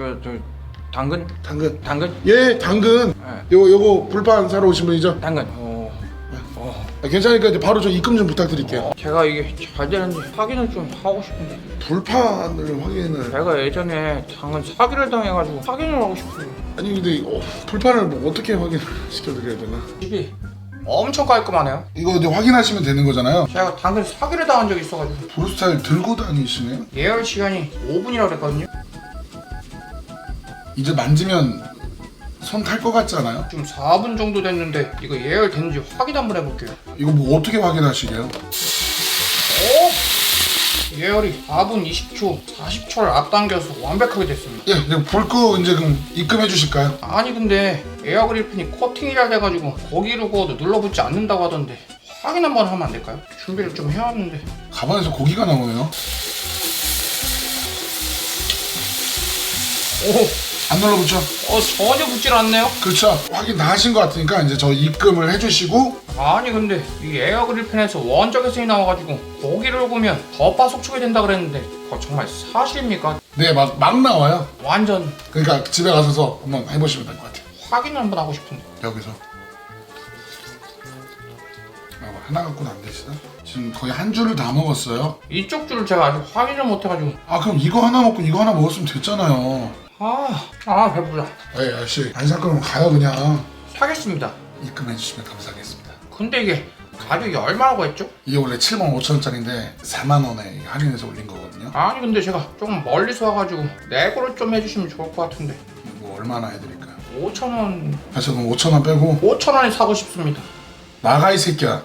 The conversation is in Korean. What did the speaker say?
그, 저 당근? 당근. 당근? 예, 당근. 네. 요거 요거 불판 사러 오신 분이죠? 당근. 어. 어. 아, 괜찮으니까 이제 바로 저 입금 좀 부탁드릴게요. 제가 이게 잘 되는지 확인을 좀 하고 싶은데 불판을 확인을. 제가 예전에 당근 사기를 당해가지고 확인을 하고 싶어요. 아니 근데 어, 불판을 뭐 어떻게 확인을 시켜드려야 되나? 집이 엄청 깔끔하네요. 이거 이제 확인하시면 되는 거잖아요. 제가 당근 사기를 당한 적이 있어가지고 보루스타일 들고 다니시네요. 예열 시간이 5분이라고 그랬거든요. 이제 만지면 손 탈 것 같지 않아요? 지금 4분 정도 됐는데 이거 예열 됐는지 확인 한번 해볼게요. 이거 뭐 어떻게 확인하시게요? 오! 예열이 4분 20초, 40초를 앞당겨서 완벽하게 됐습니다. 예, 이제 불끄 이제 그럼 입금해 주실까요? 아니 근데 에어그리핀이 코팅이 잘 돼가지고 고기를 구워도 눌러붙지 않는다고 하던데 확인 한번 하면 안 될까요? 준비를 좀 해왔는데 가방에서 고기가 나오네요. 오! 안 눌러붙죠? 어 전혀 붙질 않네요? 그렇죠. 확인 다 하신 것 같으니까 이제 저 입금을 해주시고 아니 근데 이 에어그리핀에서 원적 해성이 나와가지고 고기를 구우면 더 바속촉이 된다 그랬는데 그거 정말 사실입니까? 네, 막, 막 나와요. 완전 그러니까 집에 가셔서 한번 해보시면 될 것 같아요. 확인을 한번 하고 싶은데 여기서. 아, 하나 갖고는 안 되시나? 지금 거의 한 줄을 다 먹었어요. 이쪽 줄을 제가 아직 확인을 못해가지고 아, 그럼 이거 하나 먹고 이거 하나 먹었으면 됐잖아요. 아, 아 배부르다 에이, 아저씨. 안 살 거면 가요, 그냥. 사겠습니다 입금해 주시면 감사하겠습니다. 근데 이게 가격이 얼마라고 했죠? 이게 원래 7만 5천 원짜리인데 4만 원에 할인해서 올린 거거든요. 아니 근데 제가 조금 멀리서 와가지고 내고를 좀 해주시면 좋을 것 같은데 뭐 얼마나 해드릴까요? 5천원 아, 저 그럼 5천 원 빼고 5천 원에 사고 싶습니다 나가 이 새끼야.